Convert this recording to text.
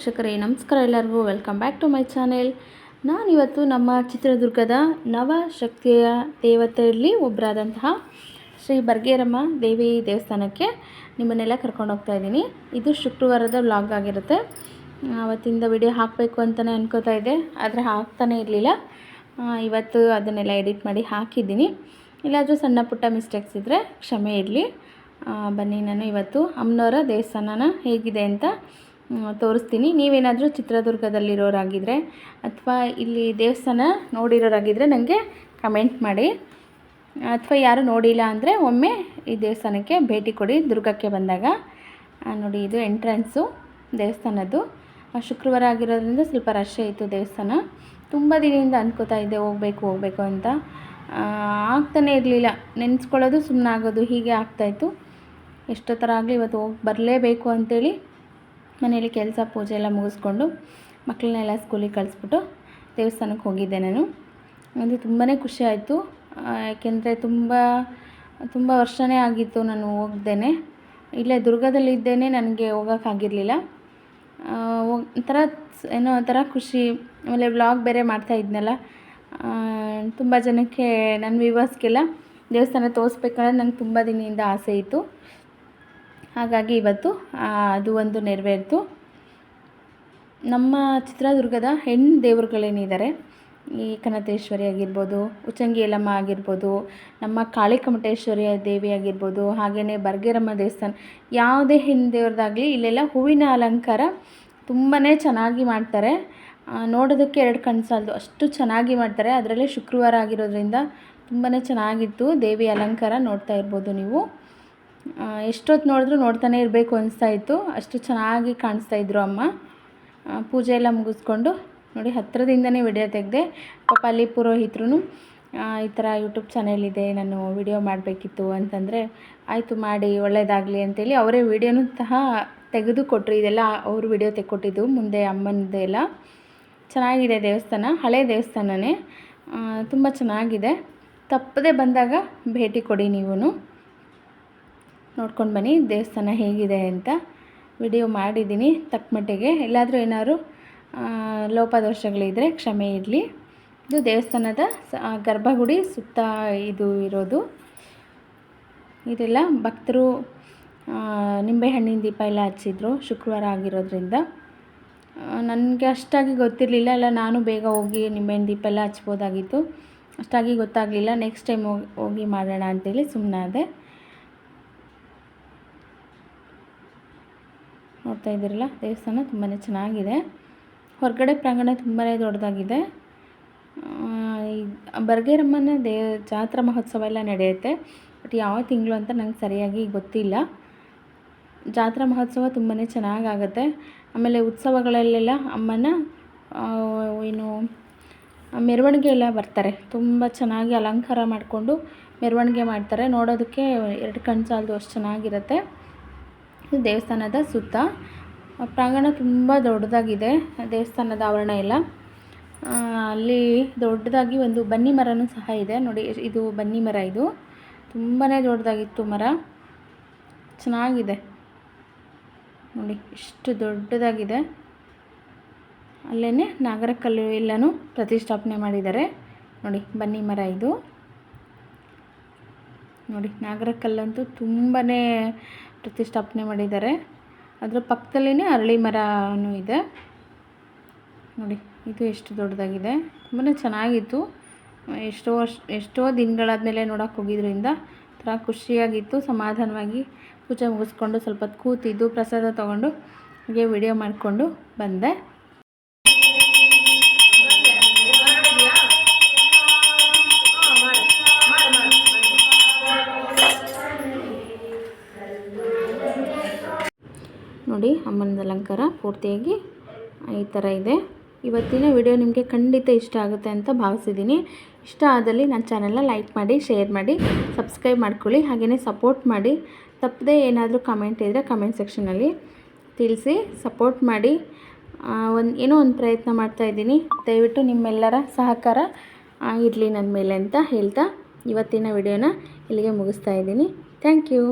ವೀಕ್ಷಕರೇ, ನಮಸ್ಕಾರ ಎಲ್ಲರಿಗೂ. Welcome back to my channel ನಾನಿವತ್ತು ನಮ್ಮ ಚಿತ್ರದುರ್ಗದ ನವ ಶಕ್ತಿಯ ದೇವತೆಯಲ್ಲಿ ಒಬ್ಬರಾದಂತಹ ಶ್ರೀ ಬರ್ಗೇರಮ್ಮ ದೇವಿ ದೇವಸ್ಥಾನಕ್ಕೆ ನಿಮ್ಮನ್ನೆಲ್ಲ ಕರ್ಕೊಂಡು ಹೋಗ್ತಾ ಇದ್ದೀನಿ. ಇದು ಶುಕ್ರವಾರದ ವ್ಲಾಗ್ ಆಗಿರುತ್ತೆ. ಅವತ್ತಿಂದ ವಿಡಿಯೋ ಹಾಕಬೇಕು ಅಂತಲೇ ಅನ್ಕೋತಾ ಇದ್ದೆ, ಆದರೆ ಹಾಕ್ತಾನೇ ಇರಲಿಲ್ಲ. ಇವತ್ತು ಅದನ್ನೆಲ್ಲ ಎಡಿಟ್ ಮಾಡಿ ಹಾಕಿದ್ದೀನಿ. ಇಲ್ಲಾದರೂ ಸಣ್ಣ ಪುಟ್ಟ ಮಿಸ್ಟೇಕ್ಸ್ ಇದ್ದರೆ ಕ್ಷಮೆ ಇರಲಿ. ಬನ್ನಿ, ನಾನು ಇವತ್ತು ಅಮ್ಮನವರ ದೇವಸ್ಥಾನನ ಹೇಗಿದೆ ಅಂತ ತೋರಿಸ್ತೀನಿ. ನೀವೇನಾದರೂ ಚಿತ್ರದುರ್ಗದಲ್ಲಿರೋರಾಗಿದ್ದರೆ ಅಥವಾ ಇಲ್ಲಿ ದೇವಸ್ಥಾನ ನೋಡಿರೋರಾಗಿದ್ದರೆ ನನಗೆ ಕಮೆಂಟ್ ಮಾಡಿ. ಅಥವಾ ಯಾರು ನೋಡಿಲ್ಲ ಅಂದರೆ ಒಮ್ಮೆ ಈ ದೇವಸ್ಥಾನಕ್ಕೆ ಭೇಟಿ ಕೊಡಿ. ದುರ್ಗಕ್ಕೆ ಬಂದಾಗ. ನೋಡಿ, ಇದು ಎಂಟ್ರೆನ್ಸು ದೇವಸ್ಥಾನದ್ದು. ಶುಕ್ರವಾರ ಆಗಿರೋದ್ರಿಂದ ಸ್ವಲ್ಪ ರಶ್ ಇತ್ತು ದೇವಸ್ಥಾನ. ತುಂಬ ದಿನದಿಂದ ಅಂದ್ಕೋತಾ ಇದ್ದೆ, ಹೋಗಬೇಕು ಹೋಗಬೇಕು ಅಂತ. ಆಗ್ತಾನೇ ಇರಲಿಲ್ಲ. ನೆನೆಸ್ಕೊಳ್ಳೋದು ಸುಮ್ಮನೆ ಆಗೋದು ಹೀಗೆ ಆಗ್ತಾಯಿತ್ತು ಎಷ್ಟೋ ಥರ ಆಗಲಿ, ಇವತ್ತು ಹೋಗಿ, ಬರಲೇಬೇಕು ಅಂತೇಳಿ ಮನೇಲಿ ಕೆಲಸ, ಪೂಜೆ ಎಲ್ಲ ಮುಗಿಸ್ಕೊಂಡು ಮಕ್ಕಳನ್ನೆಲ್ಲ ಸ್ಕೂಲಿಗೆ ಕಳಿಸ್ಬಿಟ್ಟು ದೇವಸ್ಥಾನಕ್ಕೆ ಹೋಗಿದ್ದೆ ನಾನು. ಅಂದರೆ ತುಂಬಾ ಖುಷಿ ಆಯಿತು. ಯಾಕೆಂದರೆ ತುಂಬ ತುಂಬ ವರ್ಷವೇ ಆಗಿತ್ತು ನಾನು ಹೋಗ್ದೇನೆ. ಇಲ್ಲೇ ದುರ್ಗದಲ್ಲಿದ್ದೇನೆ ನನಗೆ ಹೋಗೋಕ್ಕಾಗಿರಲಿಲ್ಲ ಒಂಥರ ಏನೋ ಒಂಥರ ಖುಷಿ. ಆಮೇಲೆ ವ್ಲಾಗ್ ಬೇರೆ ಮಾಡ್ತಾ ಇದ್ನಲ್ಲ. ತುಂಬ ಜನಕ್ಕೆ, ನನ್ನ ವ್ಯೂವರ್ಸ್ಗೆಲ್ಲ ದೇವಸ್ಥಾನ ತೋರಿಸ್ಬೇಕಂದ್ರೆ ನಂಗೆ ತುಂಬ ದಿನದಿಂದ ಆಸೆ ಇತ್ತು. ಹಾಗಾಗಿ ಇವತ್ತು ಅದು ಒಂದು ನೆರವೇರಿತು. ನಮ್ಮ ಚಿತ್ರದುರ್ಗದ ಹೆಣ್ಣು ದೇವರುಗಳೇನಿದ್ದಾರೆ, ಈ ಕನತೇಶ್ವರಿ ಆಗಿರ್ಬೋದು, ಉಚ್ಚಂಗಿ ಯಲ್ಲಮ್ಮ ಆಗಿರ್ಬೋದು, ನಮ್ಮ ಕಾಳಿಕಮಠೇಶ್ವರಿ ದೇವಿ ಆಗಿರ್ಬೋದು ಹಾಗೆಯೇ ಬರ್ಗೇರಮ್ಮ ದೇವಸ್ಥಾನ, ಯಾವುದೇ ಹೆಣ್ಣು ದೇವ್ರದ್ದಾಗಲಿ ಇಲ್ಲೆಲ್ಲ ಹೂವಿನ ಅಲಂಕಾರ ತುಂಬಾ ಚೆನ್ನಾಗಿ ಮಾಡ್ತಾರೆ. ನೋಡೋದಕ್ಕೆ ಎರಡು ಕಣ್ಣು ಸಾಲದು ಅಷ್ಟು ಚೆನ್ನಾಗಿ ಮಾಡ್ತಾರೆ. ಅದರಲ್ಲೇ ಶುಕ್ರವಾರ ಆಗಿರೋದ್ರಿಂದ ತುಂಬಾ ಚೆನ್ನಾಗಿತ್ತು. ದೇವಿ ಅಲಂಕಾರ ನೋಡ್ತಾ ಇರ್ಬೋದು ನೀವು. ಎಷ್ಟೊತ್ತು ನೋಡಿದ್ರು ನೋಡ್ತಾನೆ ಇರಬೇಕು ಅನಿಸ್ತಾ ಇತ್ತು. ಅಷ್ಟು ಚೆನ್ನಾಗಿ ಕಾಣಿಸ್ತಾ ಇದ್ರು ಅಮ್ಮ. ಪೂಜೆ ಎಲ್ಲ ಮುಗಿಸ್ಕೊಂಡು ನೋಡಿ ಹತ್ತಿರದಿಂದನೇ ವಿಡಿಯೋ ತೆಗೆದೆ. ಪಾಪ ಅಲ್ಲಿ ಪುರೋಹಿತರು ಈ ಥರ ಯೂಟ್ಯೂಬ್ ಚಾನೆಲ್ ಇದೆ, ನಾನು ವಿಡಿಯೋ ಮಾಡಬೇಕಿತ್ತು ಅಂತಂದರೆ ಆಯಿತು ಮಾಡಿ ಒಳ್ಳೆಯದಾಗಲಿ ಅಂತೇಳಿ ಅವರೇ ವಿಡಿಯೋನು ಸಹ ತೆಗೆದು ಕೊಟ್ಟರು ಇದೆಲ್ಲ ಅವರು ವಿಡಿಯೋ ತೆಕ್ಕೊಟ್ಟಿದ್ದು ಮುಂದೆ ಅಮ್ಮನದೆಲ್ಲ ಚೆನ್ನಾಗಿದೆ ದೇವಸ್ಥಾನ, ಹಳೆ ದೇವಸ್ಥಾನನೇ. ತುಂಬ ಚೆನ್ನಾಗಿದೆ. ತಪ್ಪದೆ ಬಂದಾಗ ಭೇಟಿ ಕೊಡಿ ನೀವು ನೋಡ್ಕೊಂಡು ಬನ್ನಿ, ದೇವಸ್ಥಾನ ಹೇಗಿದೆ ಅಂತ ವಿಡಿಯೋ ಮಾಡಿದ್ದೀನಿ ತಕ್ಕಮಟ್ಟಿಗೆ ಎಲ್ಲಾದರೂ ಏನಾದರೂ ಲೋಪದೋಷಗಳಿದ್ದರೆ ಕ್ಷಮೆ ಇರಲಿ. ಇದು ದೇವಸ್ಥಾನದ ಗರ್ಭಗುಡಿ ಸುತ್ತ ಇದು ಇರೋದು. ಇದೆಲ್ಲ ಭಕ್ತರು ನಿಂಬೆಹಣ್ಣಿನ ದೀಪ ಎಲ್ಲ ಹಚ್ಚಿದ್ರು ಶುಕ್ರವಾರ ಆಗಿರೋದ್ರಿಂದ. ನನಗೆ ಅಷ್ಟಾಗಿ ಗೊತ್ತಿರಲಿಲ್ಲ. ಅಲ್ಲ ನಾನು ಬೇಗ ಹೋಗಿ ನಿಂಬೆಹಣ್ಣು ದೀಪ ಎಲ್ಲ ಹಚ್ಬೋದಾಗಿತ್ತು. ಅಷ್ಟಾಗಿ ಗೊತ್ತಾಗಲಿಲ್ಲ. ನೆಕ್ಸ್ಟ್ ಟೈಮ್ ಹೋಗಿ ಹೋಗಿ ಮಾಡೋಣ ಅಂತೇಳಿ ಸುಮ್ಮನಾದೆ ನೋಡ್ತಾ ಇದ್ದೀರಲ್ಲ? ದೇವಸ್ಥಾನ ತುಂಬಾ ಚೆನ್ನಾಗಿದೆ. ಹೊರಗಡೆ ಪ್ರಾಂಗಣ ತುಂಬಾ ದೊಡ್ಡದಾಗಿದೆ. ಬರ್ಗೇರಮ್ಮನ ದೇ, ಜಾತ್ರಾ ಮಹೋತ್ಸವ ಎಲ್ಲ ನಡೆಯುತ್ತೆ. ಬಟ್ ಯಾವ ತಿಂಗಳು ಅಂತ ನಂಗೆ ಸರಿಯಾಗಿ ಗೊತ್ತಿಲ್ಲ. ಜಾತ್ರಾ ಮಹೋತ್ಸವ ತುಂಬಾ ಚೆನ್ನಾಗಾಗತ್ತೆ. ಆಮೇಲೆ ಉತ್ಸವಗಳಲ್ಲೆಲ್ಲ ಅಮ್ಮನ ಏನು, ಮೆರವಣಿಗೆ ಎಲ್ಲ ಬರ್ತಾರೆ. ತುಂಬ ಚೆನ್ನಾಗಿ ಅಲಂಕಾರ ಮಾಡಿಕೊಂಡು ಮೆರವಣಿಗೆ ಮಾಡ್ತಾರೆ. ನೋಡೋದಕ್ಕೆ ಎರಡು ಕಣ್ಣು ಅಷ್ಟು ಚೆನ್ನಾಗಿರುತ್ತೆ. ದೇವಸ್ಥಾನದ ಸುತ್ತ. ಪ್ರಾಂಗಣ ತುಂಬ ದೊಡ್ಡದಾಗಿದೆ, ದೇವಸ್ಥಾನದ ಆವರಣ ಎಲ್ಲ. ಅಲ್ಲಿ ದೊಡ್ಡದಾಗಿ ಒಂದು ಬನ್ನಿ ಮರನೂ ಸಹ ಇದೆ. ನೋಡಿ, ಇದು ಬನ್ನಿ ಮರ ಇದು. ತುಂಬಾ ದೊಡ್ಡದಾಗಿತ್ತು ಮರ. ಚೆನ್ನಾಗಿದೆ. ನೋಡಿ, ಇಷ್ಟು ದೊಡ್ಡದಾಗಿದೆ. ಅಲ್ಲೇ ನಾಗರಕಲ್ಲು ಎಲ್ಲನೂ ಪ್ರತಿಷ್ಠಾಪನೆ ಮಾಡಿದ್ದಾರೆ. ನೋಡಿ, ಬನ್ನಿ ಮರ ಇದು. ನೋಡಿ, ನಾಗರಕಲ್ಲಂತೂ ತುಂಬಾ ಪ್ರತಿಷ್ಠಾಪನೆ ಮಾಡಿದ್ದಾರೆ. ಅದರ ಪಕ್ಕದಲ್ಲೇ ಅರಳಿ ಮರನೂ ಇದೆ. ನೋಡಿ, ಇದು ಎಷ್ಟು ದೊಡ್ಡದಾಗಿದೆ. ತುಂಬಾ ಚೆನ್ನಾಗಿತ್ತು. ಎಷ್ಟೋ ವರ್ಷ, ಎಷ್ಟೋ ದಿನಗಳಾದಮೇಲೆ ನೋಡೋಕೆ ಹೋಗಿದ್ರಿಂದ ಒಂಥರ ಖುಷಿಯಾಗಿತ್ತು. ಸಮಾಧಾನವಾಗಿ ಪೂಜೆ ಮುಗಿಸ್ಕೊಂಡು ಸ್ವಲ್ಪ ಕೂತಿದ್ದು, ಪ್ರಸಾದ ತೊಗೊಂಡು ಹಾಗೆ ವಿಡಿಯೋ ಮಾಡಿಕೊಂಡು ಬಂದೆ. ನೋಡಿ ಅಮ್ಮನದ ಅಲಂಕಾರ ಪೂರ್ತಿಯಾಗಿ ಈ ಥರ ಇದೆ. ಇವತ್ತಿನ ವಿಡಿಯೋ ನಿಮಗೆ ಖಂಡಿತ ಇಷ್ಟ ಆಗುತ್ತೆ ಅಂತ ಭಾವಿಸಿದ್ದೀನಿ. ಇಷ್ಟ ಆದಲ್ಲಿ ನನ್ನ ಚಾನೆಲ್ನ ಲೈಕ್ ಮಾಡಿ ಶೇರ್ ಮಾಡಿ ಸಬ್ಸ್ಕ್ರೈಬ್ ಮಾಡ್ಕೊಳ್ಳಿ ಹಾಗೆಯೇ ಸಪೋರ್ಟ್ ಮಾಡಿ. ತಪ್ಪದೆ ಏನಾದರೂ ಕಮೆಂಟ್ ಇದ್ದರೆ ಕಮೆಂಟ್ ಸೆಕ್ಷನಲ್ಲಿ ತಿಳಿಸಿ ಸಪೋರ್ಟ್ ಮಾಡಿ. ಒಂದು, ಏನೋ ಒಂದು ಪ್ರಯತ್ನ ಮಾಡ್ತಾ ಇದ್ದೀನಿ. ದಯವಿಟ್ಟು ನಿಮ್ಮೆಲ್ಲರ ಸಹಕಾರ ಇರಲಿ ನನ್ನ ಮೇಲೆ ಅಂತ ಹೇಳ್ತಾ ಇವತ್ತಿನ ವಿಡಿಯೋನ ಇಲ್ಲಿಗೆ ಮುಗಿಸ್ತಾ ಇದ್ದೀನಿ. Thank you